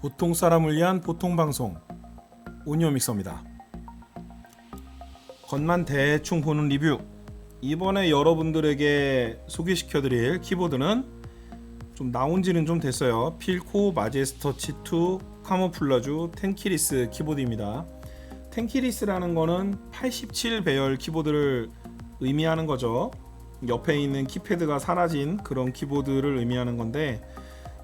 보통 사람을 위한 보통 방송 오니오 믹서입니다. 겉만 대충 보는 리뷰. 이번에 여러분들에게 소개시켜드릴 키보드는 좀 나온 지는 좀 됐어요. 필코 마제스터치 2 카모플라주 텐키리스 키보드입니다. 텐키리스라는 거는 87 배열 키보드를 의미하는 거죠. 옆에 있는 키패드가 사라진 그런 키보드를 의미하는 건데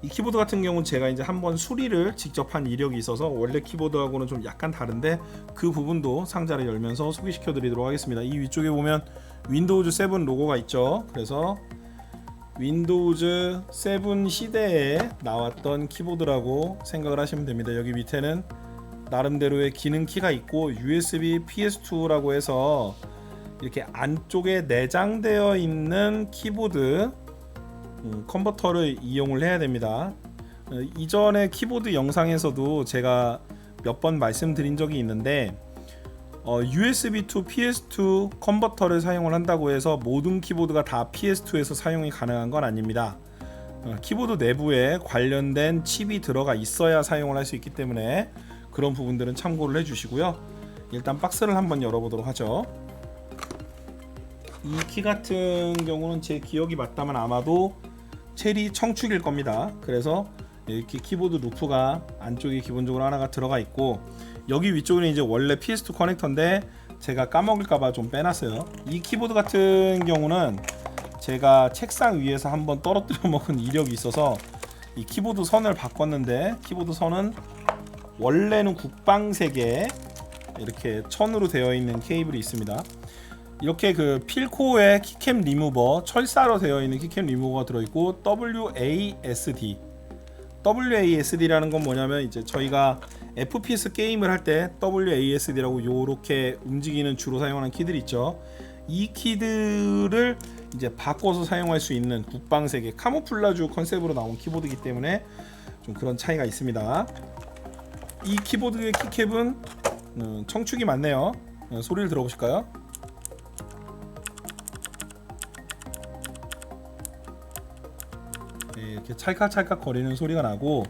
이 키보드 같은 경우는 제가 이제 한번 수리를 직접 한 이력이 있어서 원래 키보드하고는 좀 약간 다른데 그 부분도 상자를 열면서 소개시켜 드리도록 하겠습니다. 이 위쪽에 보면 윈도우즈 7 로고가 있죠. 그래서 윈도우즈 7 시대에 나왔던 키보드라고 생각을 하시면 됩니다. 여기 밑에는 나름대로의 기능 키가 있고 USB PS2라고 해서 이렇게 안쪽에 내장되어 있는 키보드 음, 컨버터를 이용을 해야 됩니다. 어, 이전에 키보드 영상에서도 제가 몇 번 말씀드린 적이 있는데 어, USB to PS2 컨버터를 사용을 한다고 해서 모든 키보드가 다 PS2에서 사용이 가능한 건 아닙니다. 어, 키보드 내부에 관련된 칩이 들어가 있어야 사용을 할 수 있기 때문에 그런 부분들은 참고를 해주시고요. 일단 박스를 한번 열어보도록 하죠. 이 키 같은 경우는 제 기억이 맞다면 아마도 체리 청축일 겁니다. 그래서 이렇게 키보드 루프가 안쪽에 기본적으로 하나가 들어가 있고 여기 위쪽은 이제 원래 PS2 커넥터인데 제가 까먹을까봐 좀 빼놨어요. 이 키보드 같은 경우는 제가 책상 위에서 한번 떨어뜨려 먹은 이력이 있어서 이 키보드 선을 바꿨는데 키보드 선은 원래는 국방색에 이렇게 천으로 되어 있는 케이블이 있습니다. 이렇게 그 필코의 키캠 리무버 철사로 되어 있는 키캠 리무버가 들어있고 WASD WASD라는 건 뭐냐면 이제 저희가 FPS 게임을 할 때 WASD라고 요렇게 움직이는 주로 사용하는 키들 있죠. 이 키들을 이제 바꿔서 사용할 수 있는 국방색의 카모플라주 컨셉으로 나온 키보드이기 때문에 좀 그런 차이가 있습니다. 이 키보드의 키캡은 음, 청축이 많네요. 어, 소리를 들어보실까요? 이렇게 찰칵찰칵 거리는 소리가 나고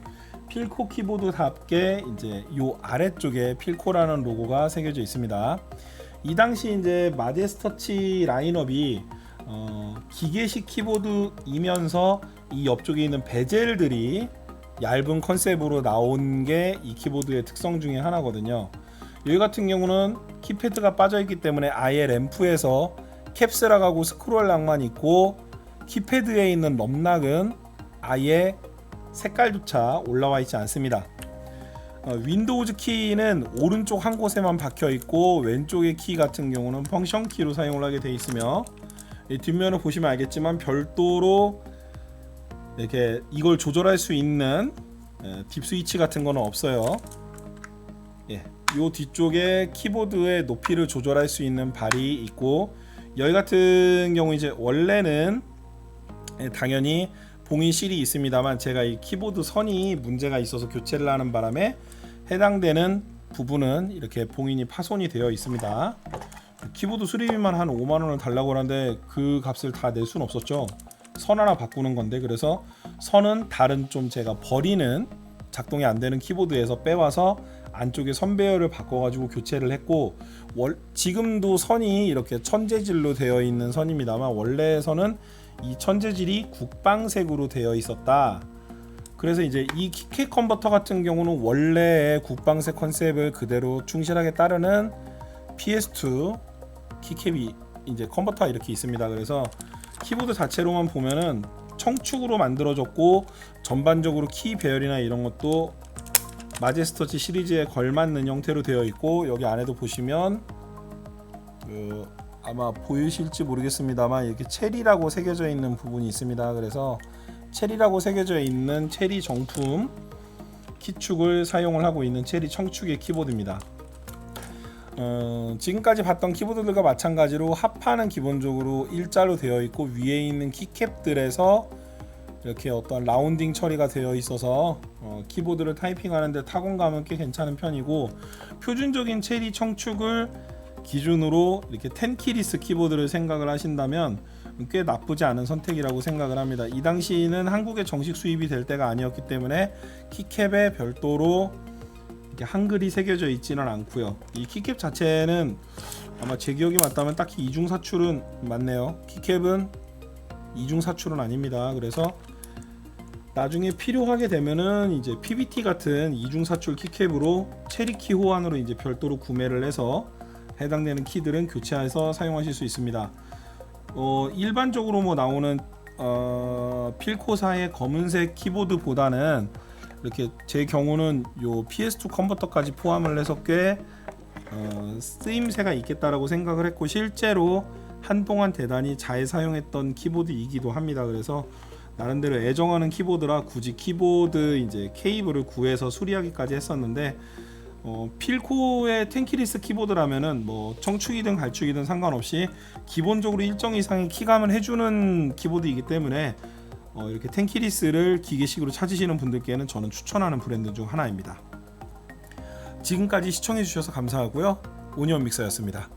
필코 키보드답게 이제 요 아래쪽에 필코라는 로고가 새겨져 있습니다. 이 당시 이제 마제스터치 라인업이 어, 기계식 키보드이면서 이 옆쪽에 있는 베젤들이 얇은 컨셉으로 나온 게 이 키보드의 특성 중에 하나거든요. 여기 같은 경우는 키패드가 빠져 있기 때문에 아예 램프에서 캡스락하고 스크롤락만 있고 키패드에 있는 넘락은 아예 색깔조차 올라와 있지 않습니다. 어, 윈도우즈 키는 오른쪽 한 곳에만 박혀 있고 왼쪽의 키 같은 경우는 펑션 키로 사용을 하게 되어 있으며 이 뒷면을 보시면 알겠지만 별도로 이렇게 이걸 조절할 수 있는 에, 딥 스위치 같은 거는 없어요. 예, 요 뒤쪽에 키보드의 높이를 조절할 수 있는 발이 있고 여기 같은 경우 이제 원래는 예, 당연히 봉인 실이 있습니다만 제가 이 키보드 선이 문제가 있어서 교체를 하는 바람에 해당되는 부분은 이렇게 봉인이 파손이 되어 있습니다. 키보드 수리비만 한 5만 원을 달라고 하는데 그 값을 다 낼 수는 없었죠. 선 하나 바꾸는 건데 그래서 선은 다른 좀 제가 버리는 작동이 안 되는 키보드에서 빼와서 안쪽에 선 배열을 바꿔가지고 교체를 했고 월, 지금도 선이 이렇게 천재질로 되어 있는 선입니다만 원래 선은 이 천재질이 국방색으로 되어 있었다. 그래서 이제 이 키캡 컨버터 같은 경우는 원래의 국방색 컨셉을 그대로 충실하게 따르는 PS2 키캡이 이제 컨버터가 이렇게 있습니다. 그래서 키보드 자체로만 보면은 청축으로 만들어졌고 전반적으로 키 배열이나 이런 것도 마제스터치 시리즈에 걸맞는 형태로 되어 있고 여기 안에도 보시면 그 아마 보이실지 모르겠습니다만 이렇게 체리라고 새겨져 있는 부분이 있습니다. 그래서 체리라고 새겨져 있는 체리 정품 키축을 사용을 하고 있는 체리 청축의 키보드입니다. 어, 지금까지 봤던 키보드들과 마찬가지로 합판은 기본적으로 일자로 되어 있고 위에 있는 키캡들에서 이렇게 어떤 라운딩 처리가 되어 있어서 어, 키보드를 타이핑하는데 타건감은 꽤 괜찮은 편이고 표준적인 체리 청축을 기준으로 이렇게 텐키리스 키보드를 생각을 하신다면 꽤 나쁘지 않은 선택이라고 생각을 합니다. 이 당시는 한국에 정식 수입이 될 때가 아니었기 때문에 키캡에 별도로 한글이 새겨져 있지는 않고요. 이 키캡 자체는 아마 제 기억이 맞다면 딱히 이중 사출은 맞네요. 키캡은 이중 사출은 아닙니다. 그래서 나중에 필요하게 되면은 이제 PBT 같은 이중 사출 키캡으로 체리키 호환으로 이제 별도로 구매를 해서 해당되는 키들은 교체해서 사용하실 수 있습니다. 어, 일반적으로 뭐 나오는 어, 필코사의 검은색 키보드보다는 이렇게 제 경우는 요 PS2 컨버터까지 포함을 해서 꽤 어, 쓰임새가 있겠다라고 생각을 했고 실제로 한동안 대단히 잘 사용했던 키보드이기도 합니다. 그래서 나름대로 애정하는 키보드라 굳이 키보드 이제 케이블을 구해서 수리하기까지 했었는데 어, 필코의 텐키리스 키보드라면은 뭐 청축이든 갈축이든 상관없이 기본적으로 일정 이상의 키감을 해주는 키보드이기 때문에 어, 이렇게 텐키리스를 기계식으로 찾으시는 분들께는 저는 추천하는 브랜드 중 하나입니다. 지금까지 시청해주셔서 감사하고요. 오니언 믹서였습니다.